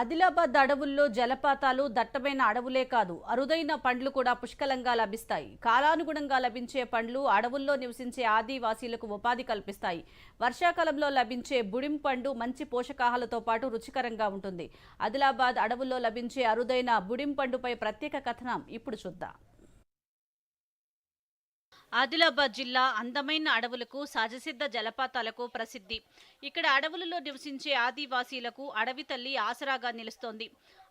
ఆదిలాబాద్ అడవుల్లో జలపాతాలు దట్టమైన అడవులే కాదు అరుదైన పండ్లు కూడా పుష్కలంగా లభిస్తాయి. కాలానుగుణంగా లభించే పండ్లు అడవుల్లో నివసించే ఆదివాసీలకు ఉపాధి కల్పిస్తాయి. వర్షాకాలంలో లభించే బుడిం పండు మంచి పోషకాహాలతో పాటు రుచికరంగా ఉంటుంది. ఆదిలాబాద్ అడవుల్లో లభించే అరుదైన బుడిం పండుపై ప్రత్యేక కథనం. ఇప్పుడు చూద్దాం. ఆదిలాబాద్ జిల్లా అందమైన అడవులకు సహజసిద్ధ జలపాతాలకు ప్రసిద్ధి. ఇక్కడ అడవులలో నివసించే ఆదివాసీలకు అడవి తల్లి ఆసరాగా నిలుస్తోంది.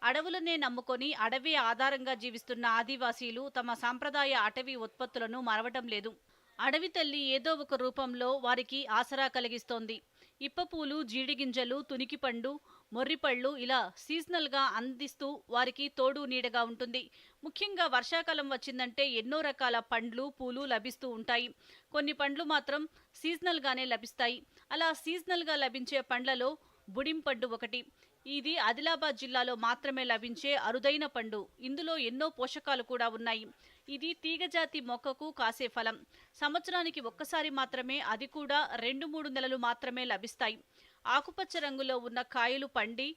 అడవులనే నమ్ముకొని అడవి ఆధారంగా జీవిస్తున్న ఆదివాసీలు తమ సాంప్రదాయ అటవీ ఉత్పత్తులను మరవటం లేదు. అడవి తల్లి ఏదో ఒక రూపంలో వారికి ఆసరా కలిగిస్తోంది. ఇప్పపూలు జీడిగింజలు తునికిపండు మొర్రిపళ్ళు ఇలా సీజనల్గా అందిస్తూ వారికి తోడు నీడగా ఉంటుంది. ముఖ్యంగా వర్షాకాలం వచ్చిందంటే ఎన్నో రకాల పండ్లు పూలు లభిస్తూ ఉంటాయి. కొన్ని పండ్లు మాత్రం సీజనల్గానే లభిస్తాయి. అలా సీజనల్గా లభించే పండ్లలో బుడింపండు ఒకటి. ఇది ఆదిలాబాద్ జిల్లాలో మాత్రమే లభించే అరుదైన పండు. ఇందులో ఎన్నో పోషకాలు కూడా ఉన్నాయి. ఇది తీగజాతి మొక్కకు కాసే ఫలం. సంవత్సరానికి ఒక్కసారి మాత్రమే అది కూడా రెండు మూడు నెలలు మాత్రమే లభిస్తాయి. ఆకుపచ్చ రంగులో ఉన్న కాయలు పండి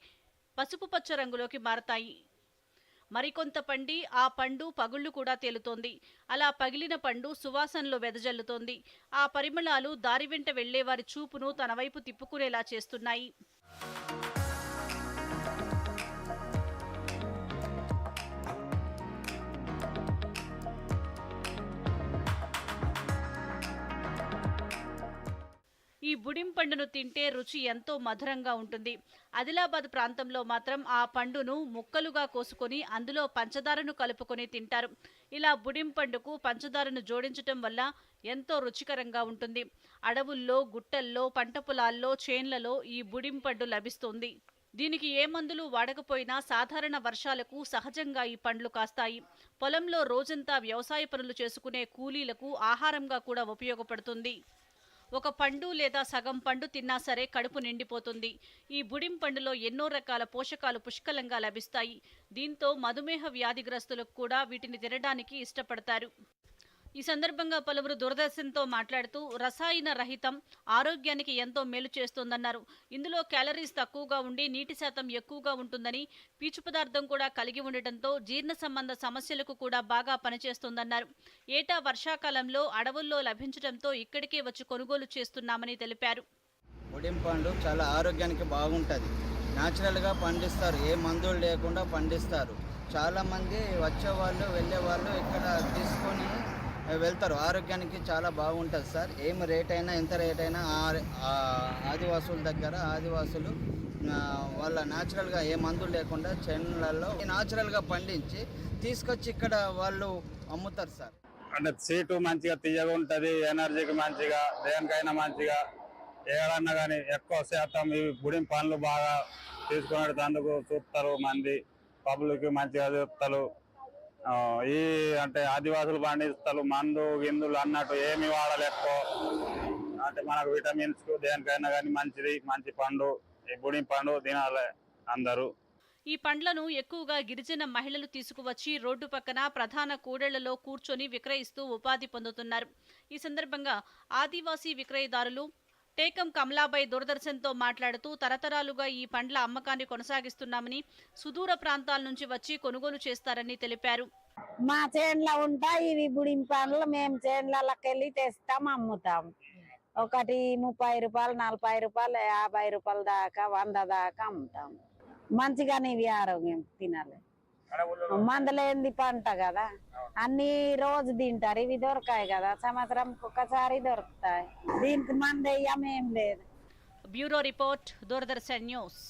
పసుపు పచ్చ రంగులోకి మారతాయి. మరికొంత పండి ఆ పండు పగుళ్ళు కూడా తేలుతోంది. అలా పగిలిన పండు సువాసనలో వెదజల్లుతోంది. ఆ పరిమళాలు దారి వెంట వెళ్ళేవారి చూపును తన వైపు తిప్పుకునేలా చేస్తున్నాయి. బుడిం పండును తింటే రుచి ఎంతో మధురంగా ఉంటుంది. ఆదిలాబాద్ ప్రాంతంలో మాత్రం ఆ పండును ముక్కలుగా కోసుకొని అందులో పంచదారను కలుపుకొని తింటారు. ఇలా బుడిం పండుకు పంచదారను జోడించటం వల్ల ఎంతో రుచికరంగా ఉంటుంది. అడవుల్లో గుట్టల్లో పంట పొలాల్లో చేన్లలో ఈ బుడిం పండు లభిస్తుంది. దీనికి ఏ మందులు వాడకపోయినా సాధారణ వర్షాలకు సహజంగా ఈ పండ్లు కాస్తాయి. పొలంలో రోజంతా వ్యవసాయ పనులు చేసుకునే కూలీలకు ఆహారంగా కూడా ఉపయోగపడుతుంది. ఒక పండు లేదా సగం పండు తిన్నా సరే కడుపు నిండిపోతుంది. ఈ బుడిం పండులో ఎన్నో రకాల పోషకాలు పుష్కలంగా లభిస్తాయి. దీంతో మధుమేహ వ్యాధిగ్రస్తులకు కూడా వీటిని తినడానికి ఇష్టపడతారు. ఈ సందర్భంగా పలువురు దూరదర్శన్తో మాట్లాడుతూ రసాయన రహితం ఆరోగ్యానికి ఎంతో మేలు చేస్తుందన్నారు. ఇందులో క్యాలరీస్ తక్కువగా ఉండి నీటి శాతం ఎక్కువగా ఉంటుందని పీచు పదార్థం కూడా కలిగి ఉండటంతో జీర్ణ సంబంధ సమస్యలకు కూడా బాగా పనిచేస్తుందన్నారు. ఏటా వర్షాకాలంలో అడవుల్లో లభించడంతో ఇక్కడికే వచ్చి కొనుగోలు చేస్తున్నామని తెలిపారు. ఉడిం పండు చాలా ఆరోగ్యానికి బాగుంటుంది. న్యాచురల్గా పండిస్తారు. ఏ మందులు లేకుండా పండిస్తారు. చాలామంది వచ్చేవాళ్ళు వెళ్ళేవాళ్ళు ఇక్కడ తీసుకొని వెళ్తారు. ఆరోగ్యానికి చాలా బాగుంటుంది సార్. ఏం రేట్ అయినా ఎంత రేట్ అయినా ఆదివాసుల దగ్గర ఆదివాసులు వాళ్ళ న్యాచురల్గా ఏ మందులు లేకుండా చేనులలో న్యాచురల్గా పండించి తీసుకొచ్చి ఇక్కడ వాళ్ళు అమ్ముతారు సార్. అంటే సీటు మంచిగా తీయగా ఉంటుంది ఎనర్జీకి మంచిగా దేనికైనా మంచిగా. ఏడన్నా కానీ ఎక్కువ శాతం ఈ గుడిం పనులు బాగా తీసుకునేది అందుకు చూస్తారు మంది. పబ్లిక్ మంచిగా చూస్తారు. ఈ అంటే ఆదివాసులు పండిస్తారు మందు గిందులు అన్నట్టు ఏమి వాడలేకపో అంటే మనకు విటమిన్స్ దేనికైనా కానీ మంచిది మంచి పండు ఈ గుడిం పండు తినాలి అందరూ. ఈ పండ్లను ఎక్కువగా గిరిజన మహిళలు తీసుకువచ్చి రోడ్డు పక్కన ప్రధాన కూడళ్ళలో కూర్చొని విక్రయిస్తూ ఉపాధి పొందుతున్నారు. ఈ సందర్భంగా ఆదివాసీ విక్రయదారులు టేకం కమలాబాయ్ దూరదర్శన్తో మాట్లాడుతూ తరతరాలుగా ఈ పండ్ల అమ్మకాన్ని కొనసాగిస్తున్నామని సుదూర ప్రాంతాల నుంచి వచ్చి కొనుగోలు చేస్తారని తెలిపారు. మా చేనులో ఉంటాయి ఇవి బుడిం పండ్లు. మేము చేనులకెళ్ళి తెస్తాం అమ్ముతాం. ఒకటి ముప్పై రూపాయలు నలభై రూపాయలు యాభై రూపాయల దాకా వంద దాకా అమ్ముతాం. మంచిగానే ఇవి ఆరోగ్యం తినాలి. మందులేంది పంట కదా. అన్ని రోజు తింటారు. ఇవి దొరకాయి కదా. సంవత్సరం ఒక్కసారి దొరుకుతాయి. దీనికి మందు వేయం ఏం లేదు. Bureau report Doordarshan news.